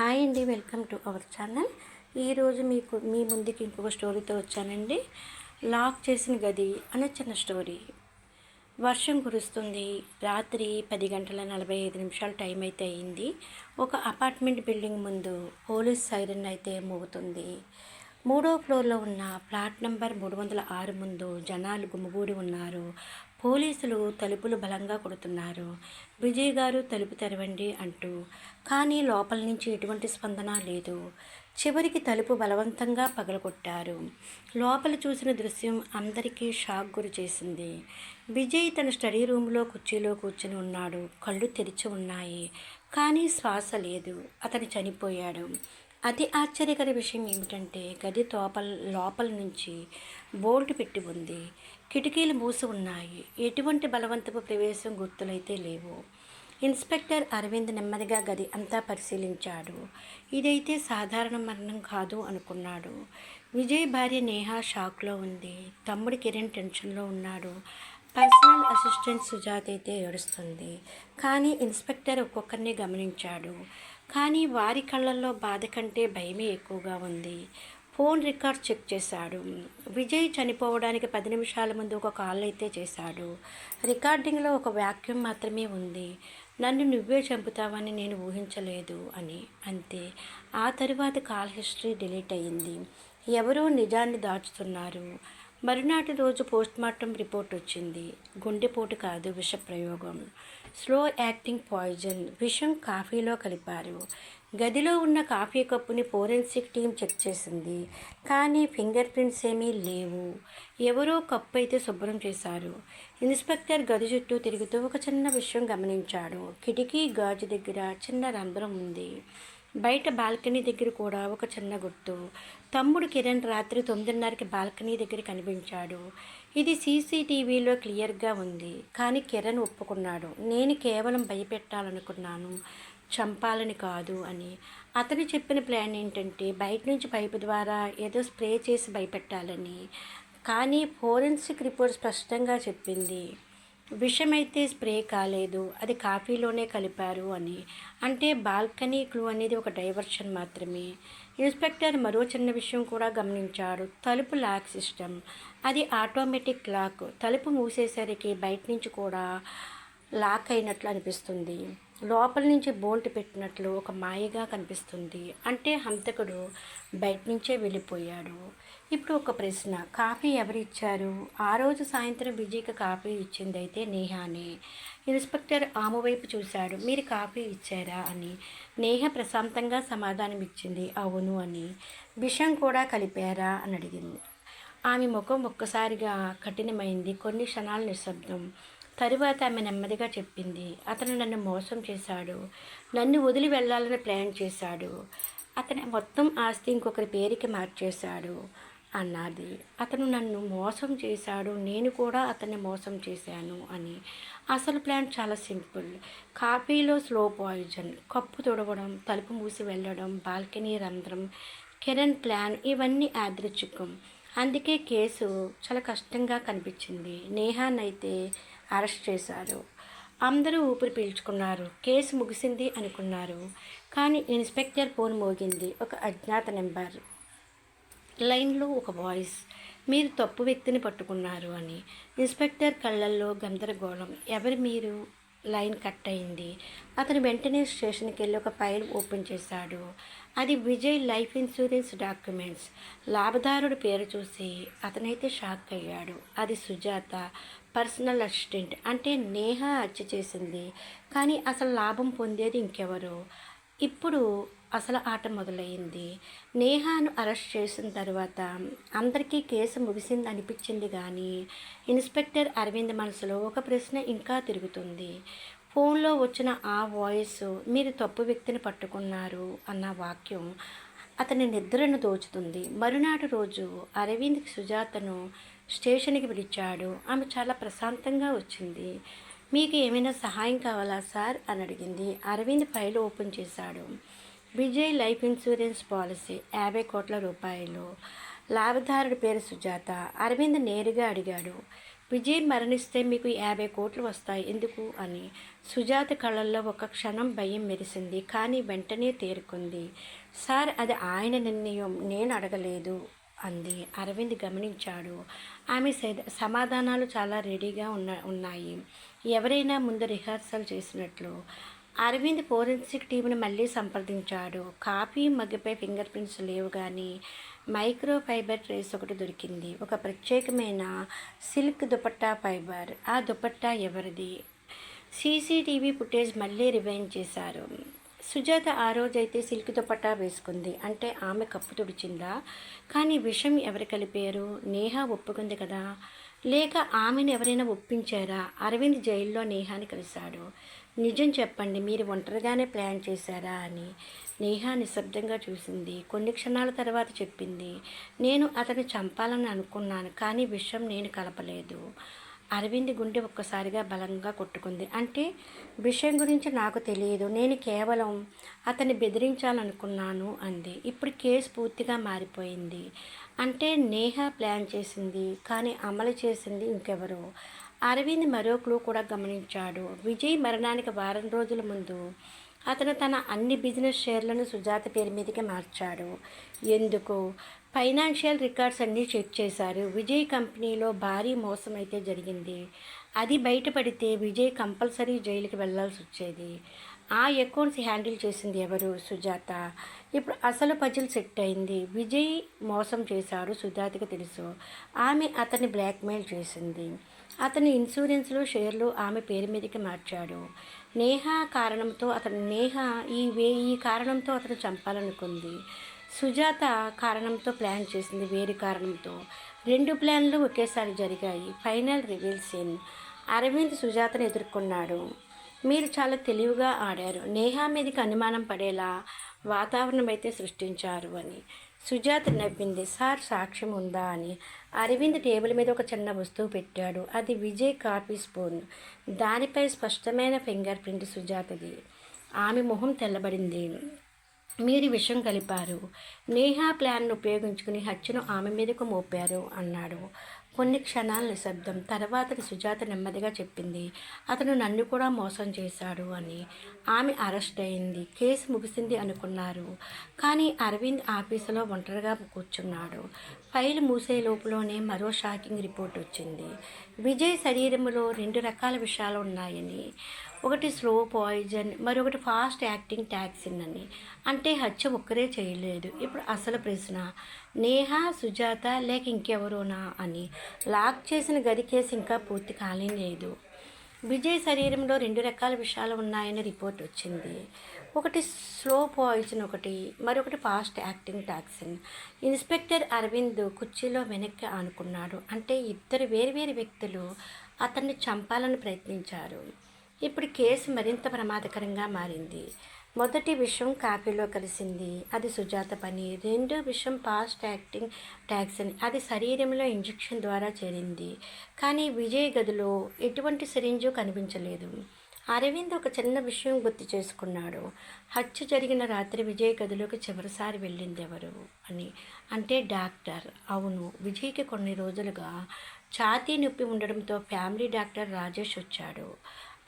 Hi అండి welcome to our channel. ఈరోజు మీకు మీ ముందుకి ఇంకొక స్టోరీతో వచ్చానండి. లాక్ చేసిన గది అనే చిన్న స్టోరీ. వర్షం కురుస్తుంది రాత్రి పది గంటల నలభై ఐదు నిమిషాలు టైం అయితే అయింది. ఒక అపార్ట్మెంట్ బిల్డింగ్ ముందు పోలీస్ సైరన్ అయితే మోగుతుంది. మూడో ఫ్లోర్లో ఉన్న ఫ్లాట్ నెంబర్ మూడు వందల ఆరు ముందు జనాలు గుమిగూడి ఉన్నారు. పోలీసులు తలుపులు బలంగా కొడుతున్నారు. విజయ్ గారు తలుపు తెరవండి అంటూ. కానీ లోపల నుంచి ఎటువంటి స్పందన లేదు. చివరికి తలుపు బలవంతంగా పగలగొట్టారు. లోపల చూసిన దృశ్యం అందరికీ షాక్ గురి చేసింది. విజయ్ తన స్టడీ రూమ్లో కుర్చీలో కూర్చుని ఉన్నాడు. కళ్ళు తెరిచి ఉన్నాయి. కానీ శ్వాస లేదు. అతను చనిపోయాడు. అతి ఆశ్చర్యకర విషయం ఏమిటంటే గది తోపల్ లోపల నుంచి బోల్ట్ పెట్టి ఉంది. కిటికీలు మూసి ఉన్నాయి. ఎటువంటి బలవంతపు ప్రవేశం గుర్తులైతే లేవు. ఇన్స్పెక్టర్ అరవింద్ నెమ్మదిగా గది అంతా పరిశీలించాడు. ఇదైతే సాధారణ మరణం కాదు అనుకున్నాడు. విజయ్ భార్య నేహ షాక్లో ఉంది. తమ్ముడు కిరణ్ టెన్షన్లో ఉన్నాడు. పర్సనల్ అసిస్టెంట్ సుజాత్ అయితే ఏడుస్తుంది. కానీ ఇన్స్పెక్టర్ ఒక్కొక్కరిని గమనించాడు. కానీ వారి కళ్ళల్లో బాధ కంటే భయమే ఎక్కువగా ఉంది. ఫోన్ రికార్డ్ చెక్ చేశాడు. విజయ్ చనిపోవడానికి పది నిమిషాల ముందు ఒక కాల్ అయితే చేశాడు. రికార్డింగ్లో ఒక వాక్యం మాత్రమే ఉంది. నన్ను నువ్వే చంపుతావని నేను ఊహించలేదు అని. అంతే. ఆ తరువాత కాల్ హిస్టరీ డిలీట్ అయ్యింది. ఎవరో నిజాన్ని దాచుతున్నారు. మరునాటి రోజు పోస్ట్మార్టం రిపోర్ట్ వచ్చింది. గుండెపోటు కాదు విష ప్రయోగం స్లో యాక్టింగ్ పాయిజన్ విషం కాఫీలో కలిపారు. గదిలో ఉన్న కాఫీ కప్పుని ఫోరెన్సిక్ టీం చెక్ చేసింది. కానీ ఫింగర్ ప్రింట్స్ ఏమీ లేవు. ఎవరో కప్పు అయితే శుభ్రం చేశారు. ఇన్స్పెక్టర్ గది చుట్టూ తిరుగుతూ ఒక చిన్న విషయం గమనించాడు. కిటికీ గాజు దగ్గర చిన్న రంధ్రం ఉంది. బయట బాల్కనీ దగ్గర కూడా ఒక చిన్న గుర్తు తమ్ముడు కిరణ్ రాత్రి తొమ్మిదిన్నరకి బాల్కనీ దగ్గర కనిపించాడు. ఇది సీసీటీవీలో క్లియర్గా ఉంది. కానీ కిరణ్ ఒప్పుకున్నాడు. నేను కేవలం భయపెట్టాలనుకున్నాను. చంపాలని కాదు అని. అతను చెప్పిన ప్లాన్ ఏంటంటే బయట నుంచి పైపు ద్వారా ఏదో స్ప్రే చేసి భయపెట్టాలని. కానీ ఫోరెన్సిక్ రిపోర్ట్ స్పష్టంగా చెప్పింది. విషమైతే స్ప్రే కాలేదు అది కాఫీలోనే కలిపారు అని. అంటే బాల్కనీ క్లూ అనేది ఒక డైవర్షన్ మాత్రమే. ఇన్స్పెక్టర్ మరో చిన్న విషయం కూడా గమనించాడు. తలుపు లాక్ సిస్టమ్. అది ఆటోమేటిక్ లాక్. తలుపు మూసేసరికి బయట నుంచి కూడా లాక్ అయినట్లు అనిపిస్తుంది. లోపల నుంచి బోల్ట్ పెట్టినట్లు ఒక మాయగా కనిపిస్తుంది. అంటే హంతకుడు బయట నుంచే వెళ్ళిపోయాడు. ఇప్పుడు ఒక ప్రశ్న. కాఫీ ఎవరు ఇచ్చారు ఆ రోజు సాయంత్రం విజయ్కి కాఫీ ఇచ్చింది అయితే నేహానే. ఇన్స్పెక్టర్ ఆమె వైపు చూశాడు. మీరు కాఫీ ఇచ్చారా అని. నేహ ప్రశాంతంగా సమాధానం ఇచ్చింది అవును అని. విషం కూడా కలిపారా అని అడిగింది. ఆమె ముఖం ఒక్కసారిగా కఠినమైంది. కొన్ని క్షణాల నిశ్శబ్దం. తరువాత ఆమె నెమ్మదిగా చెప్పింది అతను నన్ను మోసం చేశాడు నన్ను వదిలి వెళ్ళాలని ప్లాన్ చేశాడు అతని మొత్తం ఆస్తి ఇంకొకరి పేరుకి మార్చేశాడు అన్నది. అతను నన్ను మోసం చేశాడు నేను కూడా అతన్ని మోసం చేశాను అని. అసలు ప్లాన్ చాలా సింపుల్. కాఫీలో స్లో పాయిజన్ కప్పు తుడవడం తలుపు మూసి వెళ్ళడం బాల్కనీ రంధ్రం కిరణ్ ప్లాన్ ఇవన్నీ యాదృచ్ఛికం. అందుకే కేసు చాలా కష్టంగా కనిపించింది. నేహానైతే అరెస్ట్ చేశారు. అందరూ ఊపిరి పీల్చుకున్నారు. కేసు ముగిసింది అనుకున్నారు. కానీ ఇన్స్పెక్టర్ ఫోన్ మోగింది. ఒక అజ్ఞాత నెంబర్. లైన్లో ఒక వాయిస్. మీరు తప్పు వ్యక్తిని పట్టుకున్నారు అని. ఇన్స్పెక్టర్ కళ్ళల్లో గందరగోళం. ఎవరు మీరు? లైన్ కట్ అయింది. అతను వెంటనే స్టేషన్కి వెళ్ళి ఒక ఫైల్ ఓపెన్ చేశాడు. అది విజయ్ లైఫ్ ఇన్సూరెన్స్ డాక్యుమెంట్స్. లాభదారుడి పేరు చూసి అతనైతే షాక్ అయ్యాడు. అది సుజాత పర్సనల్ అసిస్టెంట్ అంటే నేహ హత్య చేసింది. కానీ అసలు లాభం పొందేది ఇంకెవరు? ఇప్పుడు అసలు ఆట మొదలైంది. నేహాను అరెస్ట్ చేసిన తర్వాత అందరికీ కేసు ముగిసింది అనిపించింది కానీ ఇన్స్పెక్టర్ అరవింద్ మనసులో ఒక ప్రశ్న ఇంకా తిరుగుతుంది. ఫోన్లో వచ్చిన ఆ వాయిస్ మీరు తప్పు వ్యక్తిని పట్టుకున్నారు అన్న వాక్యం అతని నిద్రను దోచుతుంది. మరునాటి రోజు అరవింద్ సుజాతను స్టేషన్కి పిలిచాడు. ఆమె చాలా ప్రశాంతంగా వచ్చింది. మీకు ఏమైనా సహాయం కావాలా సార్? అని అడిగింది. అరవింద్ ఫైల్ ఓపెన్ చేశాడు. విజయ్ లైఫ్ ఇన్సూరెన్స్ పాలసీ యాభై కోట్ల రూపాయలు. లాభదారుడి పేరు సుజాత. అరవింద్ నేరుగా అడిగాడు విజయ్ మరణిస్తే మీకు యాభై కోట్లు వస్తాయి ఎందుకు? అని. సుజాత కళ్ళల్లో ఒక క్షణం భయం మెరిసింది కానీ వెంటనే తేరుకుంది. సార్ అది ఆయన నిర్ణయం నేను అడగలేదు అంది. అరవింద్ గమనించాడు ఆమె సమాధానాలు చాలా రెడీగా ఉన్న ఉన్నాయి. ఎవరైనా ముందు రిహార్సల్ చేసినట్లు. అరవింద్ ఫోరెన్సిక్ టీంను మళ్ళీ సంప్రదించాడు. కాపీ మగ్గిపై ఫింగర్ ప్రింట్స్ లేవు కానీ మైక్రో ఫైబర్ ట్రేస్ ఒకటి దొరికింది. ఒక ప్రత్యేకమైన సిల్క్ దుపట్టా ఫైబర్. ఆ దుపట్టా ఎవరిది? సీసీటీవీ ఫుటేజ్ మళ్ళీ రివైన్ చేశారు. సుజాత ఆ రోజైతే సిల్క్ దుపట్టా వేసుకుంది. అంటే ఆమె కప్పు తుడిచిందా? కానీ విషం ఎవరు కలిపారు? నేహ ఒప్పుకుంది కదా? లేక ఆమెను ఎవరైనా ఒప్పించారా? అరవింద్ జైల్లో నేహాని కలిశాడు. నిజం చెప్పండి మీరు ఒంటరిగానే ప్లాన్ చేశారా అని నేహా నిశ్శబ్దంగా చూసింది. కొన్ని క్షణాల తర్వాత చెప్పింది నేను అతన్ని చంపాలని అనుకున్నాను కానీ విషయం నేను కలపలేదు. అరవింద్ గుండె ఒక్కసారిగా బలంగా కొట్టుకుంది. అంటే విషయం గురించి నాకు తెలియదు నేను కేవలం అతన్ని బెదిరించాలనుకున్నాను అంది. ఇప్పుడు కేసు పూర్తిగా మారిపోయింది. అంటే నేహ ప్లాన్ చేసింది కానీ అమలు చేసింది ఇంకెవరో? అరవింద్ మరో క్లూ కూడా గమనించాడు. విజయ్ మరణానికి వారం రోజుల ముందు అతను తన అన్ని బిజినెస్ షేర్లను సుజాత పేరు మీదకి మార్చాడు. ఎందుకు? ఫైనాన్షియల్ రికార్డ్స్ అన్నీ చెక్ చేశారు. విజయ్ కంపెనీలో భారీ మోసం అయితే జరిగింది. అది బయటపడితే విజయ్ కంపల్సరీ జైలుకి వెళ్ళాల్సి వచ్చేది. ఆ అకౌంట్స్ హ్యాండిల్ చేసింది ఎవరు? సుజాత. ఇప్పుడు అసలు పజిల్ సెట్ అయింది. విజయ్ మోసం చేశాడు సుజాతకి తెలుసు. ఆమె అతన్ని బ్లాక్మెయిల్ చేసింది. అతని ఇన్సూరెన్స్లో షేర్లు ఆమె పేరు మీదకి మార్చాడు. నేహ కారణంతో అతను నేహ ఈ వే ఈ కారణంతో అతను చంపాలనుకుంది. సుజాత కారణంతో ప్లాన్ చేసింది వేరే కారణంతో. రెండు ప్లాన్లు ఒకేసారి జరిగాయి. Final reveal scene. అరవింద్ సుజాతను ఎదుర్కొన్నాడు. మీరు చాలా తెలివిగా ఆడారు. నేహా మీదకి అనుమానం పడేలా వాతావరణం అయితే సృష్టించారు అని. సుజాత నవ్వింది. సార్ సాక్ష్యం ఉందా? అని. అరవింద్ టేబుల్ మీద ఒక చిన్న వస్తువు పెట్టాడు. అది విజయ్ కాఫీ స్పూన్. దానిపై స్పష్టమైన ఫింగర్ ప్రింట్ సుజాతది. ఆమె మొహం తెల్లబడింది. మీరు విషం కలిపారు. నేహా ప్లాన్ను ఉపయోగించుకుని హత్యను ఆమె మీదకు మోపారు అన్నాడు. కొన్ని క్షణాల నిశ్శబ్దం. తర్వాత సుజాత నెమ్మదిగా చెప్పింది అతను నన్ను కూడా మోసం చేశాడు అని. ఆమె అరెస్ట్ అయింది కేసు ముగిసింది అనుకున్నారు. కానీ అరవింద్ ఆఫీసులో ఒంటరిగా కూర్చున్నాడు. ఫైల్ మూసే లోపులోనే మరో షాకింగ్ రిపోర్ట్ వచ్చింది. విజయ్ శరీరంలో రెండు రకాల విషయాలు ఉన్నాయని. ఒకటి స్లో పాయిజన్ మరొకటి ఫాస్ట్ యాక్టింగ్ టాక్సిన్ అని. అంటే హత్య ఒక్కరే చేయలేదు. ఇప్పుడు అసలు ప్రశ్న నేహ సుజాత లేక ఇంకెవరోనా అని లాక్ చేసిన గది కేసు ఇంకా పూర్తి కాలేదు విజయ్ శరీరంలో రెండు రకాల విషయాలు ఉన్నాయని రిపోర్ట్ వచ్చింది. ఒకటి స్లో పాయిజన్ ఒకటి మరొకటి fast acting toxin. Inspector Aravind కుర్చీలో వెనక్కి ఆనుకున్నాడు. అంటే ఇద్దరు వేరువేరు వ్యక్తులు అతన్ని చంపాలని ప్రయత్నించారు. ఇప్పుడు కేసు మరింత ప్రమాదకరంగా మారింది. మొదటి విషయం కాపీలో కలిసింది. అది సుజాత పని. రెండో విషయం పాస్ట్ యాక్టింగ్ ట్యాక్సిన్ అది శరీరంలో ఇంజెక్షన్ ద్వారా చేరింది. కానీ విజయ్ గదిలో ఎటువంటి సిరింజు కనిపించలేదు. అరవింద్ ఒక చిన్న విషయం గుర్తు చేసుకున్నాడు. హత్య జరిగిన రాత్రి విజయ్ గదిలోకి చివరిసారి వెళ్ళింది ఎవరు అని. అంటే డాక్టర్. అవును. విజయ్కి కొన్ని రోజులుగా ఛాతీ నొప్పి ఉండడంతో ఫ్యామిలీ డాక్టర్ రాజేష్ వచ్చాడు.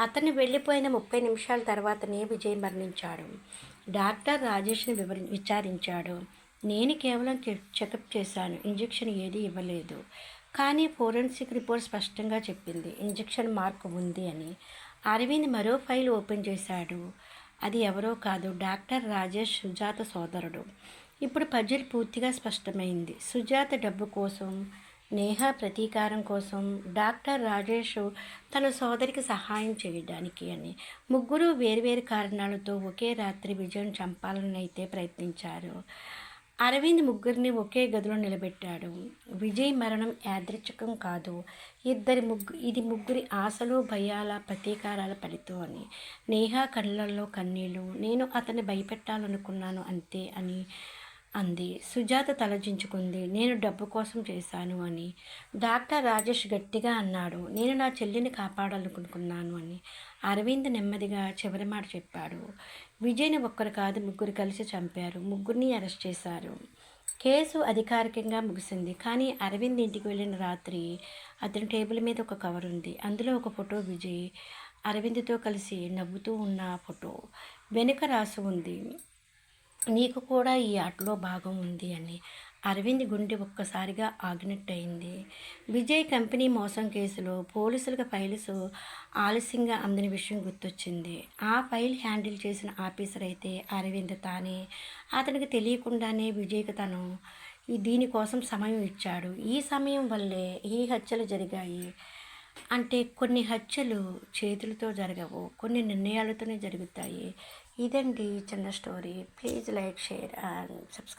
అతను వెళ్ళిపోయిన ముప్పై నిమిషాల తర్వాతనే విజయ్ మరణించాడు. డాక్టర్ రాజేష్ని వివరి విచారించాడు. నేను కేవలం చెకప్ చేశాను. ఇంజెక్షన్ ఏది ఇవ్వలేదు. కానీ ఫోరెన్సిక్ రిపోర్ట్ స్పష్టంగా చెప్పింది. ఇంజెక్షన్ మార్క్ ఉంది అని. అరవింద్ మరో ఫైల్ ఓపెన్ చేశాడు. అది ఎవరో కాదు డాక్టర్ రాజేష్ సుజాత సోదరుడు. ఇప్పుడు పజిల్ పూర్తిగా స్పష్టమైంది. సుజాత డబ్బు కోసం నేహ ప్రతీకారం కోసం డాక్టర్ రాజేష్ తన సోదరికి సహాయం చేయడానికి అని. ముగ్గురు వేర్వేరు కారణాలతో ఒకే రాత్రి విజయం చంపాలని అయితే ప్రయత్నించారు. అరవింద్ ముగ్గురిని ఒకే గదిలో నిలబెట్టాడు. విజయ్ మరణం యాదృచ్ఛికం కాదు. ఇద్దరి ముగ్గు ఇది ముగ్గురి ఆశలు భయాల ప్రతీకారాల ఫలితం అని. నేహా కళ్ళల్లో కన్నీళ్ళు నేను అతన్ని భయపెట్టాలనుకున్నాను అంతే అని అంది. సుజాత తలచించుకుంది నేను డబ్బు కోసం చేశాను అని. డాక్టర్ రాజేష్ గట్టిగా అన్నాడు. నేను నా చెల్లిని కాపాడాలనుకుంటున్నాను అని అరవింద్ నెమ్మదిగా చివరి మాట చెప్పాడు. విజయ్ని ఒక్కరు కాదు ముగ్గురు కలిసి చంపారు. ముగ్గురిని అరెస్ట్ చేశారు. కేసు అధికారికంగా ముగిసింది. కానీ అరవింద్ ఇంటికి వెళ్ళిన రాత్రి అతని టేబుల్ మీద ఒక కవర్ ఉంది. అందులో ఒక ఫోటో విజయ్ అరవింద్తో కలిసి నవ్వుతూ ఉన్న ఫోటో. వెనుక రాసి ఉంది. నీకు కూడా ఈ ఆటలో భాగం ఉంది అని అరవింద్ గుండె ఒక్కసారిగా ఆగినట్టయింది. విజయ్ కంపెనీ మోసం కేసులో పోలీసులకు ఫైల్స్ ఆలస్యంగా అందిన విషయం గుర్తొచ్చింది. ఆ ఫైల్ హ్యాండిల్ చేసిన ఆఫీసర్ అయితే అరవింద్ తానే. అతనికి తెలియకుండానే విజయ్కి తను దీనికోసం సమయం ఇచ్చాడు. ఈ సమయం వల్లే ఈ హత్యలు జరిగాయి. అంటే కొన్ని హత్యలు చేతులతో జరగవు కొన్ని నిర్ణయాలతోనే జరుగుతాయి. ఇదండి చిన్న story. Please like share and subscribe.